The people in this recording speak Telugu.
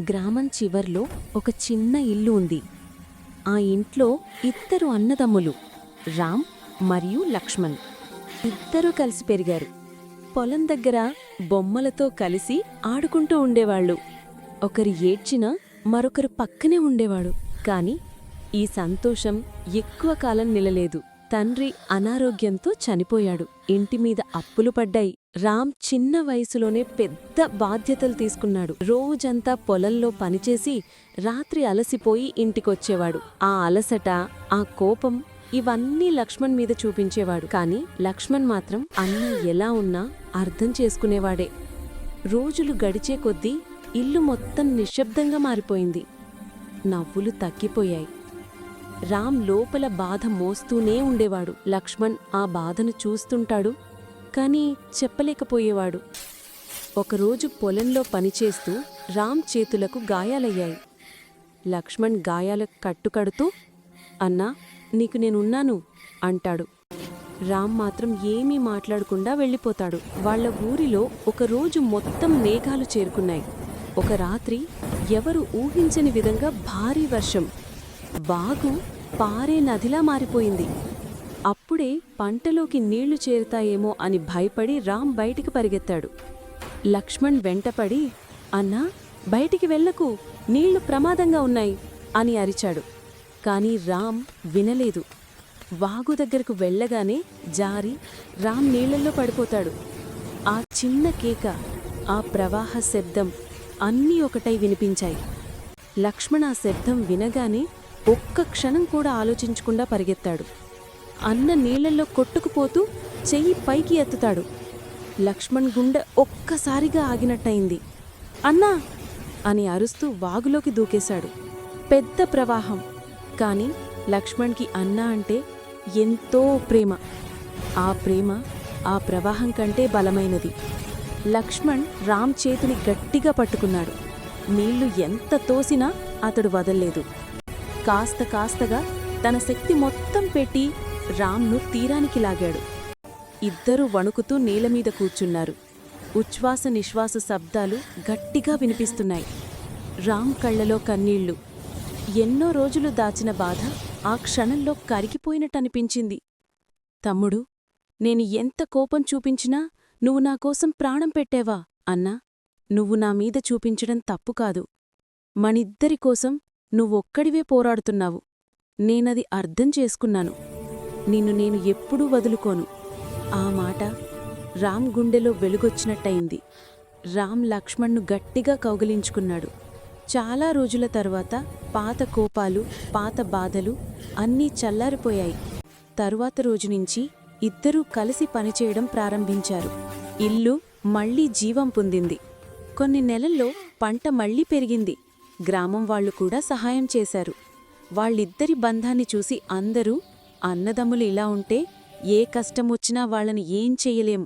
గ్రామం చివర్లో ఒక చిన్న ఇల్లు ఉంది. ఆ ఇంట్లో ఇద్దరు అన్నదమ్ములు రామ్ మరియు లక్ష్మణ్. ఇద్దరూ కలిసి పెరిగారు. పొలం దగ్గర బొమ్మలతో కలిసి ఆడుకుంటూ ఉండేవాళ్ళు. ఒకరు ఏడ్చినా మరొకరు పక్కనే ఉండేవాడు. కాని ఈ సంతోషం ఎక్కువ కాలం నిలలేదు. తండ్రి అనారోగ్యంతో చనిపోయాడు. ఇంటి మీద అప్పులు పడ్డాయి. రామ్ చిన్న వయసులోనే పెద్ద బాధ్యతలు తీసుకున్నాడు. రోజంతా పొలంలో పనిచేసి రాత్రి అలసిపోయి ఇంటికొచ్చేవాడు. ఆ అలసట ఆ కోపం ఇవన్నీ లక్ష్మణ్ మీద చూపించేవాడు. కాని లక్ష్మణ్ మాత్రం అన్న ఎలా ఉన్నా అర్థం చేసుకునేవాడే. రోజులు గడిచే కొద్దీ ఇల్లు మొత్తం నిశ్శబ్దంగా మారిపోయింది. నవ్వులు తగ్గిపోయాయి. రామ్ లోపల బాధ మోస్తూనే ఉండేవాడు. లక్ష్మణ్ ఆ బాధను చూస్తుంటాడు కానీ చెప్పలేకపోయేవాడు. ఒకరోజు పొలంలో పనిచేస్తూ రామ్ చేతులకు గాయాలయ్యాయి. లక్ష్మణ్ గాయాలకు కట్టుకడుతూ అన్నా నీకు నేనున్నాను అంటాడు. రామ్ మాత్రం ఏమీ మాట్లాడకుండా వెళ్ళిపోతాడు. వాళ్ళ ఊరిలో ఒకరోజు మొత్తం మేఘాలు చేరుకున్నాయి. ఒక రాత్రి ఎవరు ఊహించని విధంగా భారీ వర్షం. బాగు పారే నదిలా మారిపోయింది. అప్పుడే పంటలోకి నీళ్ళు చేరుతాయేమో అని భయపడి రామ్ బయటికి పరిగెత్తాడు. లక్ష్మణ్ వెంటపడి అన్నా బయటికి వెళ్ళకు నీళ్ళు ప్రమాదంగా ఉన్నాయి అని అరిచాడు. కాని రామ్ వినలేదు. వాగు దగ్గరకు వెళ్ళగానే జారి రామ్ నీళ్ళలో పడిపోతాడు. ఆ చిన్న కేక ఆ ప్రవాహ శబ్దం అన్నీ ఒకటై వినిపించాయి. లక్ష్మణ్ ఆ శబ్దం వినగానే ఒక్క క్షణం కూడా ఆలోచించకుండా పరిగెత్తాడు. అన్న నీళ్ళలో కొట్టుకుపోతూ చెయ్యి పైకి ఎత్తుతాడు. లక్ష్మణ్ గుండె ఒక్కసారిగా ఆగినట్టయింది. అన్నా! అని అరుస్తూ వాగులోకి దూకేశాడు. పెద్ద ప్రవాహం. కాని లక్ష్మణ్కి అన్నా అంటే ఎంతో ప్రేమ. ఆ ప్రేమ ఆ ప్రవాహం కంటే బలమైనది. లక్ష్మణ్ రామ్ చేతిని గట్టిగా పట్టుకున్నాడు. నీళ్ళు ఎంత తోసినా అతడు వదల్లేదు. కాస్త కాస్తగా తన శక్తి మొత్తం పెట్టి రామ్ను తీరానికి లాగాడు. ఇద్దరూ వణుకుతూ నేలమీద కూర్చున్నారు. ఉచ్ఛ్వాస నిశ్వాస శబ్దాలు గట్టిగా వినిపిస్తున్నాయి. రామ్ కళ్ళలో కన్నీళ్ళు. ఎన్నో రోజులు దాచిన బాధ ఆ క్షణంలో కరిగిపోయినట్టనిపించింది. తమ్ముడు నేను ఎంత కోపం చూపించినా నువ్వు నాకోసం ప్రాణం పెట్టేవా? అన్నా. నువ్వు నా మీద చూపించడం తప్పు కాదు. నువ్వొక్కడివే పోరాడుతున్నావు. నేనది అర్థం చేసుకున్నాను. నిన్ను నేను ఎప్పుడూ వదులుకోను. ఆ మాట రామ్ గుండెలో వెలుగొచ్చినట్టయింది. రామ్ లక్ష్మణ్ను గట్టిగా కౌగిలించుకున్నాడు. చాలా రోజుల తర్వాత పాత కోపాలు పాత బాధలు అన్నీ చల్లారిపోయాయి. తరువాత రోజు నుంచి ఇద్దరూ కలిసి పనిచేయడం ప్రారంభించారు. ఇల్లు మళ్ళీ జీవం పొందింది. కొన్ని నెలల్లో పంట మళ్ళీ పెరిగింది. గ్రామం వాళ్ళు కూడా సహాయం చేశారు. వాళ్ళిద్దరి బంధాన్ని చూసి అందరూ అన్నదమ్ములు ఇలా ఉంటే ఏ కష్టమొచ్చినా వాళ్ళని ఏం చెయ్యలేం